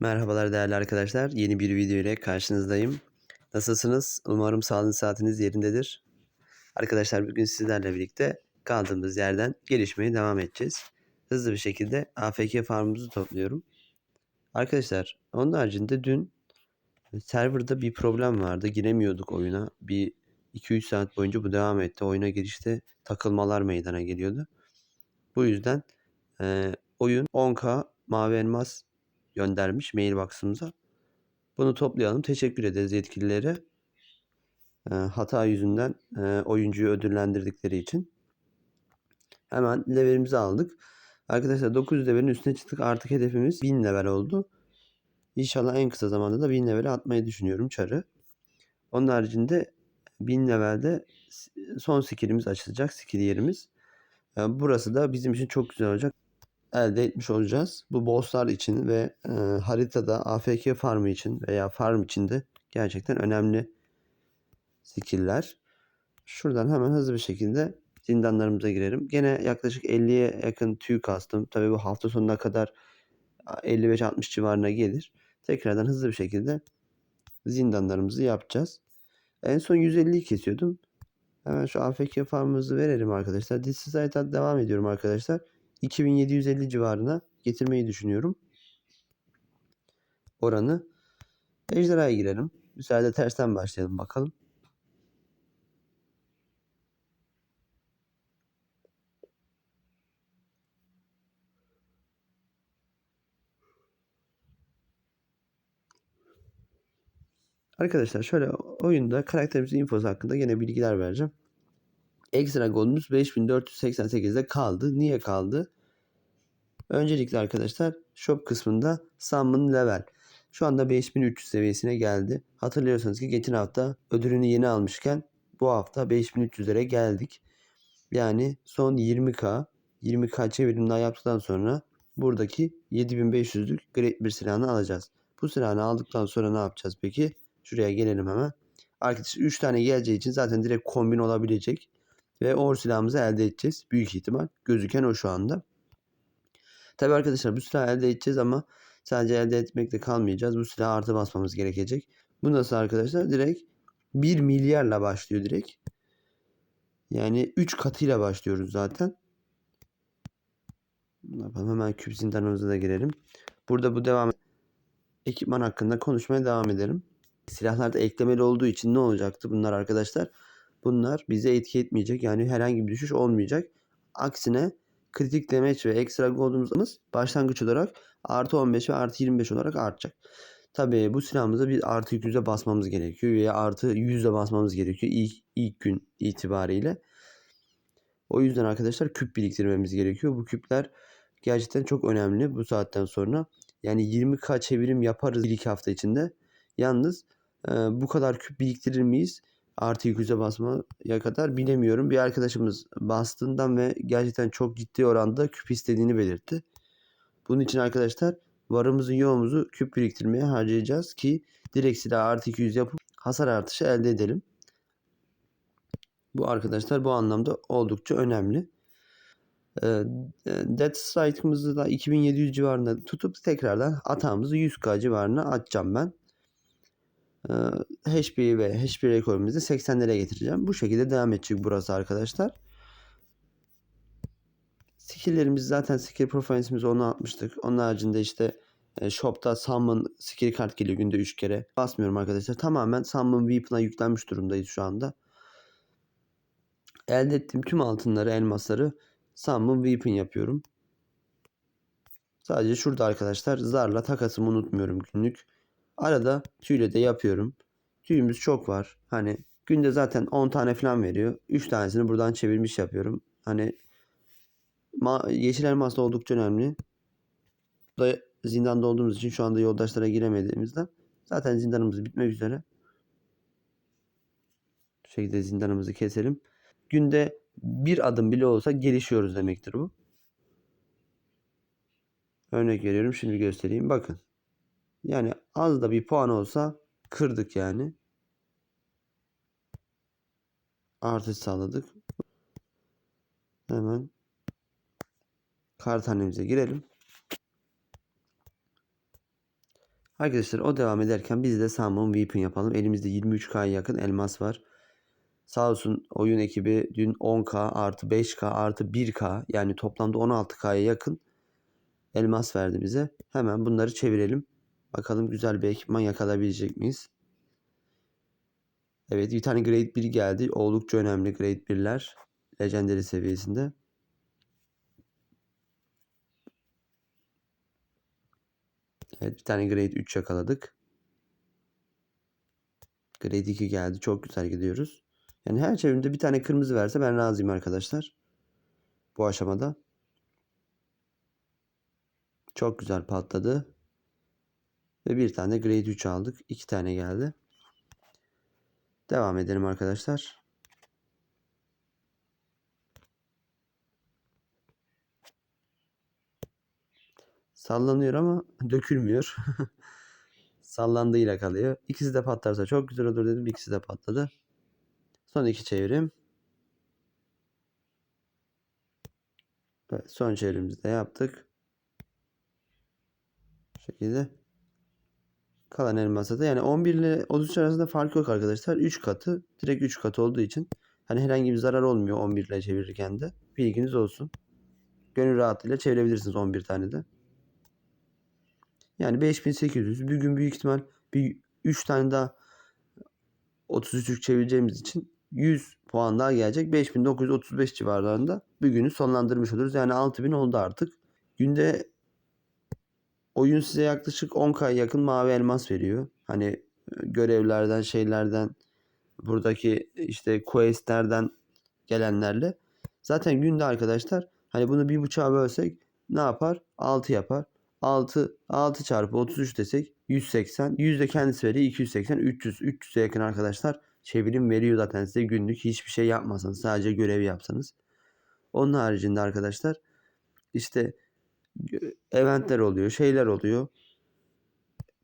Merhabalar değerli arkadaşlar. Yeni bir video ile karşınızdayım. Nasılsınız? Umarım sağlığınız saatiniz yerindedir. Arkadaşlar bugün sizlerle birlikte kaldığımız yerden gelişmeye devam edeceğiz. Hızlı bir şekilde AFK farmımızı topluyorum. Arkadaşlar onun haricinde dün serverda bir problem vardı. Giremiyorduk oyuna. Bir 2-3 saat boyunca bu devam etti. Oyuna girişte takılmalar meydana geliyordu. Bu yüzden e, oyun 10k mavi elmas göndermiş mailbox'ımıza. Bunu toplayalım. Teşekkür ederiz yetkililere. Hata yüzünden e, oyuncuyu ödüllendirdikleri için. Hemen levelimizi aldık. Arkadaşlar 900 levelin üstüne çıktık. Artık hedefimiz 1000 level oldu. İnşallah en kısa zamanda da 1000 level'e atmayı düşünüyorum çarı. Onun haricinde 1000 levelde son skillimiz açılacak. Skill yerimiz. E, burası da bizim için çok güzel olacak elde etmiş olacağız. Bu bosslar için ve e, haritada AFK farmı için veya farm için de gerçekten önemli skill'ler. Şuradan hemen hızlı bir şekilde zindanlarımıza girelim. Gene yaklaşık 50'ye yakın tüy kastım. Tabii bu hafta sonuna kadar 55-60 civarına gelir. Tekrardan hızlı bir şekilde zindanlarımızı yapacağız. En son 150'yi kesiyordum. Hemen şu AFK farmımızı verelim arkadaşlar. Society'den devam ediyorum arkadaşlar. 2750 civarına getirmeyi düşünüyorum. Oranı. Ejderhaya girelim. Müsaade tersten başlayalım bakalım. Arkadaşlar şöyle oyunda karakterimizin infosu hakkında yine bilgiler vereceğim. Ekstra golümüz 5488'de kaldı. Niye kaldı? Öncelikle arkadaşlar shop kısmında summon level. Şu anda 5300 seviyesine geldi. Hatırlıyorsanız ki geçen hafta ödülünü yeni almışken bu hafta 5300'lere geldik. Yani son 20k 20k çevirim yaptıktan sonra buradaki 7500'lük great bir silahını alacağız. Bu silahını aldıktan sonra ne yapacağız peki? Şuraya gelelim hemen. Arkadaşlar 3 tane geleceği için zaten direkt kombin olabilecek. Ve or silahımızı elde edeceğiz. Büyük ihtimal. Gözüken o şu anda. Tabi arkadaşlar bu silahı elde edeceğiz ama sadece elde etmekle kalmayacağız. Bu silahı artı basmamız gerekecek. Bu nasıl arkadaşlar? Direkt 1 milyarla başlıyor direkt. Yani 3 katıyla başlıyoruz zaten. Hemen küp zindanımıza da girelim. Burada bu devam ekipman hakkında konuşmaya devam edelim. Silahlarda eklemeli olduğu için ne olacaktı bunlar arkadaşlar? Bunlar bize etki etmeyecek. Yani herhangi bir düşüş olmayacak. Aksine kritik damage ve ekstra gold'umuz başlangıç olarak artı 15 ve artı 25 olarak artacak. Tabii bu silahımıza bir artı 200'e basmamız gerekiyor veya artı 100'e basmamız gerekiyor ilk, ilk gün itibariyle. O yüzden arkadaşlar küp biriktirmemiz gerekiyor. Bu küpler gerçekten çok önemli bu saatten sonra. Yani 20k çevirim yaparız iki hafta içinde. Yalnız e, bu kadar küp biriktirir miyiz? Artı 200'e basmaya kadar bilemiyorum. Bir arkadaşımız bastığından ve gerçekten çok ciddi oranda küp istediğini belirtti. Bunun için arkadaşlar varımızı yoğumuzu küp biriktirmeye harcayacağız ki direkt silah artı 200 yapıp hasar artışı elde edelim. Bu arkadaşlar bu anlamda oldukça önemli. Ee, Dead Strike'ımızı da 2700 civarında tutup tekrardan atağımızı 100k civarına atacağım ben. HP ve HP rekorumuzu 80'lere getireceğim. Bu şekilde devam edecek burası arkadaşlar. Skill'lerimiz zaten skill profile'imizi onu atmıştık. Onun haricinde işte e, shop'ta summon skill kart geliyor günde 3 kere. Basmıyorum arkadaşlar. Tamamen summon weapon'a yüklenmiş durumdayız şu anda. Elde ettiğim tüm altınları, elmasları summon weapon yapıyorum. Sadece şurada arkadaşlar zarla takasımı unutmuyorum günlük. Arada tüyle de yapıyorum. Tüyümüz çok var. Hani günde zaten 10 tane falan veriyor. 3 tanesini buradan çevirmiş yapıyorum. Hani yeşil elmas da oldukça önemli. Da zindanda olduğumuz için şu anda yoldaşlara giremediğimizden zaten zindanımız bitmek üzere. Bu şekilde zindanımızı keselim. Günde bir adım bile olsa gelişiyoruz demektir bu. Örnek veriyorum şimdi göstereyim. Bakın. Yani az da bir puan olsa kırdık yani. Artış sağladık. Hemen kart hanemize girelim. Arkadaşlar o devam ederken biz de Salmon Weapon yapalım. Elimizde 23K'ya yakın elmas var. Sağ olsun oyun ekibi dün 10K artı 5K artı 1K yani toplamda 16K'ya yakın elmas verdi bize. Hemen bunları çevirelim. Bakalım güzel bir ekipman yakalayabilecek miyiz? Evet bir tane Grade 1 geldi. Oldukça önemli Grade 1'ler. Legendary seviyesinde. Evet bir tane Grade 3 yakaladık. Grade 2 geldi. Çok güzel gidiyoruz. Yani her çevirimde bir tane kırmızı verse ben razıyım arkadaşlar. Bu aşamada. Çok güzel patladı. Ve bir tane Grade 3 aldık. İki tane geldi. Devam edelim arkadaşlar. Sallanıyor ama dökülmüyor. Sallandığıyla kalıyor. İkisi de patlarsa çok güzel olur dedim. İkisi de patladı. Son iki çevirim. Evet, son çevirimizi de yaptık. Bu şekilde. Kalan elmasa da yani 11 ile 33 arasında fark yok arkadaşlar. 3 katı. Direkt 3 katı olduğu için hani herhangi bir zarar olmuyor 11 ile çevirirken de. Bilginiz olsun. Gönül rahatlığıyla çevirebilirsiniz 11 tane de. Yani 5800. Bir gün büyük ihtimal bir 3 tane daha 33'lük çevireceğimiz için 100 puan daha gelecek. 5935 civarlarında bir günü sonlandırmış oluruz. Yani 6000 oldu artık. Günde oyun size yaklaşık 10k yakın mavi elmas veriyor. Hani e, görevlerden, şeylerden, buradaki işte questlerden gelenlerle. Zaten günde arkadaşlar hani bunu bir buçuğa bölsek ne yapar? 6 yapar. 6 6 çarpı 33 desek 180. 100 de kendisi veriyor 280 300 300'e yakın arkadaşlar çevirim veriyor zaten size günlük hiçbir şey yapmasanız sadece görev yapsanız. Onun haricinde arkadaşlar işte eventler oluyor, şeyler oluyor.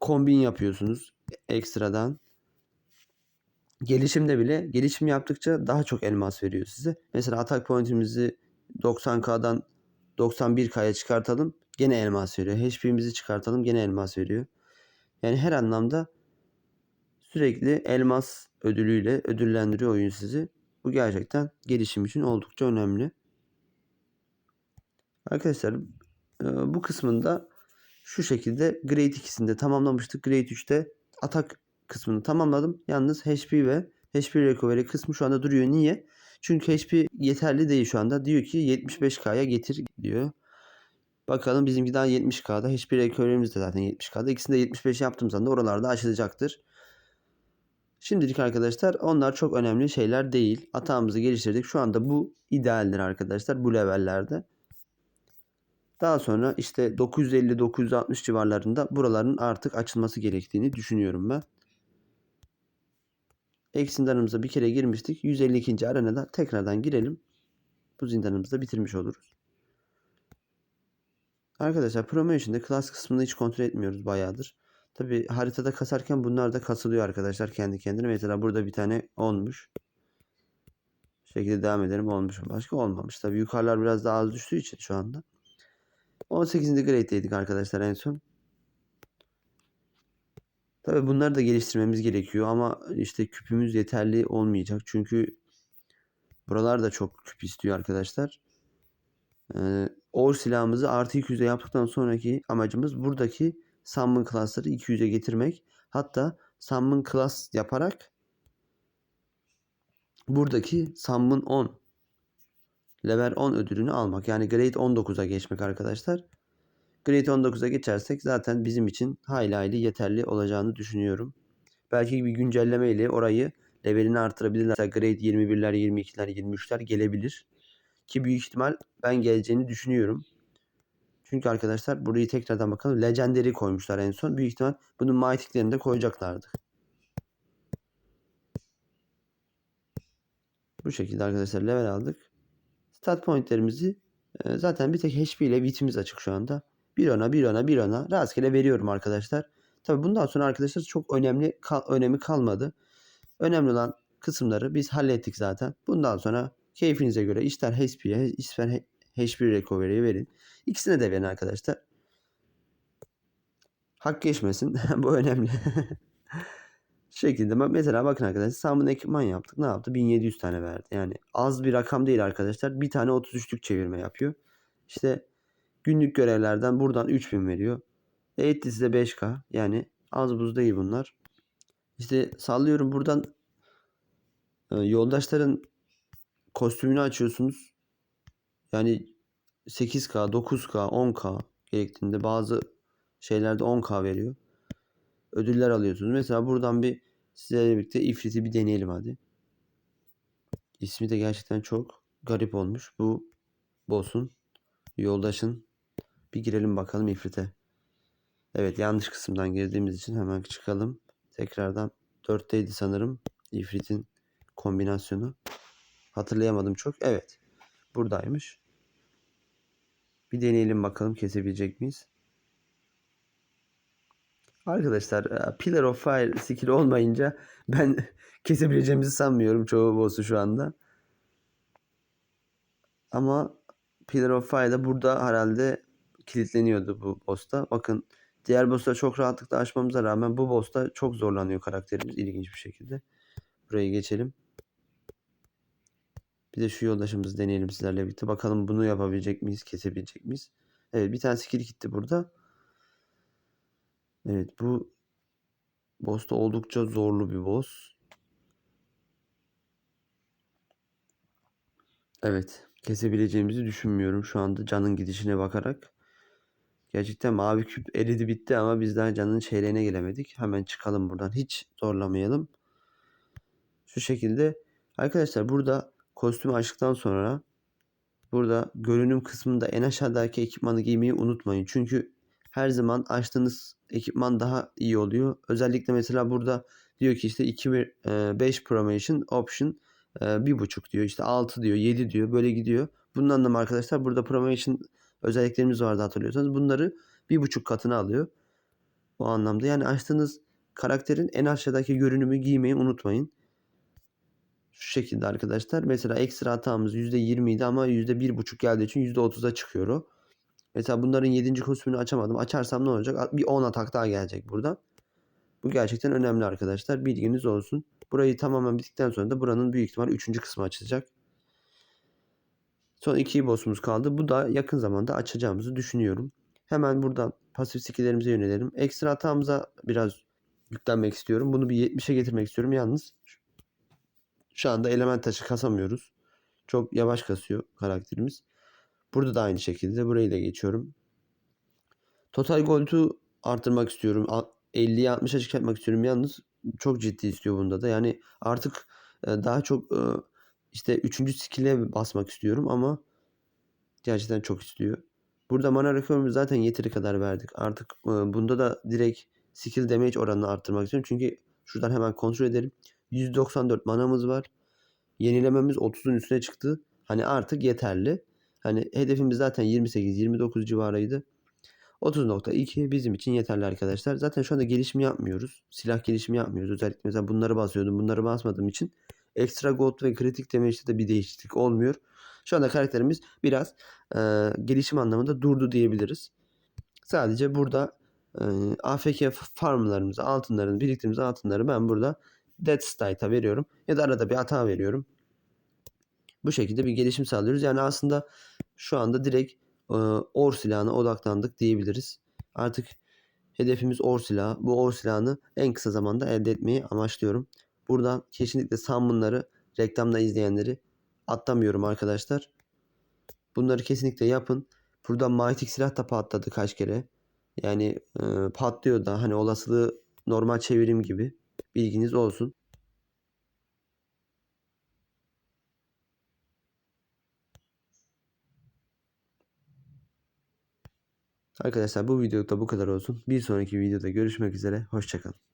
Kombin yapıyorsunuz ekstradan. Gelişimde bile gelişim yaptıkça daha çok elmas veriyor size. Mesela atak pointimizi 90k'dan 91k'ya çıkartalım. Gene elmas veriyor. HP'mizi çıkartalım. Gene elmas veriyor. Yani her anlamda sürekli elmas ödülüyle ödüllendiriyor oyun sizi. Bu gerçekten gelişim için oldukça önemli. Arkadaşlar bu kısmında şu şekilde Grade 2'sinde tamamlamıştık. Grade 3'te atak kısmını tamamladım. Yalnız HP ve HP recovery kısmı şu anda duruyor. Niye? Çünkü HP yeterli değil şu anda. Diyor ki 75K'ya getir diyor. Bakalım bizimki daha 70K'da. HP recovery'miz de zaten 70K'da. İkisini de 75 yaptığımız anda oralarda açılacaktır. Şimdilik arkadaşlar onlar çok önemli şeyler değil. Atağımızı geliştirdik. Şu anda bu idealdir arkadaşlar bu levellerde. Daha sonra işte 950-960 civarlarında buraların artık açılması gerektiğini düşünüyorum ben. Ek zindanımıza bir kere girmiştik. 152. arenada tekrardan girelim. Bu zindanımızı da bitirmiş oluruz. Arkadaşlar promotion'da class kısmını hiç kontrol etmiyoruz bayağıdır. Tabi haritada kasarken bunlar da kasılıyor arkadaşlar kendi kendine. Mesela burada bir tane olmuş. Bu şekilde devam edelim olmuş. Başka olmamış. Tabi yukarılar biraz daha az düştüğü için şu anda. 18. grade'deydik arkadaşlar en son. Tabi bunları da geliştirmemiz gerekiyor ama işte küpümüz yeterli olmayacak. Çünkü buralar da çok küp istiyor arkadaşlar. Ee, or silahımızı artı 200'e yaptıktan sonraki amacımız buradaki summon class'ları 200'e getirmek. Hatta summon class yaparak buradaki summon 10 level 10 ödülünü almak. Yani grade 19'a geçmek arkadaşlar. Grade 19'a geçersek zaten bizim için hayli hayli yeterli olacağını düşünüyorum. Belki bir güncelleme ile orayı levelini artırabilirler. Mesela grade 21'ler, 22'ler, 23'ler gelebilir. Ki büyük ihtimal ben geleceğini düşünüyorum. Çünkü arkadaşlar burayı tekrardan bakalım. Legendary koymuşlar en son. Büyük ihtimal bunun mythic'lerini de koyacaklardı. Bu şekilde arkadaşlar level aldık. Stat pointlerimizi e, zaten bir tek HP ile bitimiz açık şu anda. Bir ona bir ona bir ona rastgele veriyorum arkadaşlar. Tabi bundan sonra arkadaşlar çok önemli kal, önemi kalmadı. Önemli olan kısımları biz hallettik zaten. Bundan sonra keyfinize göre ister HP'ye ister HP recovery'ye verin. İkisine de verin arkadaşlar. hak geçmesin. Bu önemli. Şekilde mesela bakın arkadaşlar Sam'ın ekipman yaptık. Ne yaptı? 1700 tane verdi. Yani az bir rakam değil arkadaşlar. Bir tane 33'lük çevirme yapıyor. İşte günlük görevlerden buradan 3000 veriyor. E etti size 5K. Yani az buz değil bunlar. İşte sallıyorum buradan e, yoldaşların kostümünü açıyorsunuz. Yani 8K, 9K, 10K gerektiğinde bazı şeylerde 10K veriyor. Ödüller alıyorsunuz. Mesela buradan bir sizlerle birlikte ifriti bir deneyelim hadi. İsmi de gerçekten çok garip olmuş. Bu boss'un yoldaşın bir girelim bakalım ifrite. Evet yanlış kısımdan girdiğimiz için hemen çıkalım. Tekrardan 4'teydi sanırım ifritin kombinasyonu. Hatırlayamadım çok. Evet. Buradaymış. Bir deneyelim bakalım kesebilecek miyiz? Arkadaşlar e, Pillar of Fire skill olmayınca ben kesebileceğimizi sanmıyorum çoğu boss'u şu anda. Ama Pillar of Fire'da burada herhalde kilitleniyordu bu boss'ta. Bakın diğer boss'ta çok rahatlıkla aşmamıza rağmen bu boss'ta çok zorlanıyor karakterimiz ilginç bir şekilde. Buraya geçelim. Bir de şu yoldaşımızı deneyelim sizlerle birlikte. Bakalım bunu yapabilecek miyiz? Kesebilecek miyiz? Evet bir tane skill gitti burada. Evet bu boss da oldukça zorlu bir boss. Evet kesebileceğimizi düşünmüyorum şu anda canın gidişine bakarak. Gerçekten mavi küp eridi bitti ama biz daha canın çeyreğine gelemedik. Hemen çıkalım buradan hiç zorlamayalım. Şu şekilde arkadaşlar burada kostümü açtıktan sonra burada görünüm kısmında en aşağıdaki ekipmanı giymeyi unutmayın. Çünkü her zaman açtığınız ekipman daha iyi oluyor. Özellikle mesela burada diyor ki işte 2 5 promotion option e, bir buçuk diyor. işte 6 diyor, 7 diyor. Böyle gidiyor. Bunun anlamı arkadaşlar burada promotion özelliklerimiz vardı hatırlıyorsanız. Bunları bir buçuk katına alıyor. O anlamda yani açtığınız karakterin en aşağıdaki görünümü giymeyi unutmayın. Şu şekilde arkadaşlar. Mesela ekstra hatamız %20 idi ama %1.5 geldiği için %30'a çıkıyor o. Mesela bunların 7. kostümünü açamadım. Açarsam ne olacak? Bir 10 atak daha gelecek buradan. Bu gerçekten önemli arkadaşlar. Bilginiz olsun. Burayı tamamen bittikten sonra da buranın büyük ihtimal 3. kısmı açılacak. Son iki boss'umuz kaldı. Bu da yakın zamanda açacağımızı düşünüyorum. Hemen buradan pasif skill'lerimize yönelelim. Ekstra hatamıza biraz yüklenmek istiyorum. Bunu bir 70'e getirmek istiyorum. Yalnız şu anda element taşı kasamıyoruz. Çok yavaş kasıyor karakterimiz. Burada da aynı şekilde. Burayı da geçiyorum. Total Gold'u artırmak istiyorum. 50'ye 60'a çıkartmak istiyorum. Yalnız çok ciddi istiyor bunda da. Yani artık e, daha çok e, işte 3. skill'e basmak istiyorum ama gerçekten çok istiyor. Burada mana rekorumuzu zaten yeteri kadar verdik. Artık e, bunda da direkt skill damage oranını arttırmak istiyorum. Çünkü şuradan hemen kontrol edelim. 194 manamız var. Yenilememiz 30'un üstüne çıktı. Hani artık yeterli. Hani hedefimiz zaten 28-29 civarıydı. 30.2 bizim için yeterli arkadaşlar. Zaten şu anda gelişim yapmıyoruz. Silah gelişimi yapmıyoruz. Özellikle mesela bunları basıyordum. Bunları basmadığım için ekstra gold ve kritik damage'de de bir değişiklik olmuyor. Şu anda karakterimiz biraz e, gelişim anlamında durdu diyebiliriz. Sadece burada e, AFK farmlarımızı, altınlarını, biriktirdiğimiz altınları ben burada Dead State'a veriyorum. Ya da arada bir hata veriyorum. Bu şekilde bir gelişim sağlıyoruz. Yani aslında şu anda direkt e, or silahına odaklandık diyebiliriz. Artık hedefimiz or silahı. Bu or silahını en kısa zamanda elde etmeyi amaçlıyorum. Buradan kesinlikle summonları reklamda izleyenleri atlamıyorum arkadaşlar. Bunları kesinlikle yapın. Buradan Mighty silah da patladı kaç kere. Yani e, patlıyor da hani olasılığı normal çevirim gibi. Bilginiz olsun. Arkadaşlar bu videoda bu kadar olsun. Bir sonraki videoda görüşmek üzere. Hoşçakalın.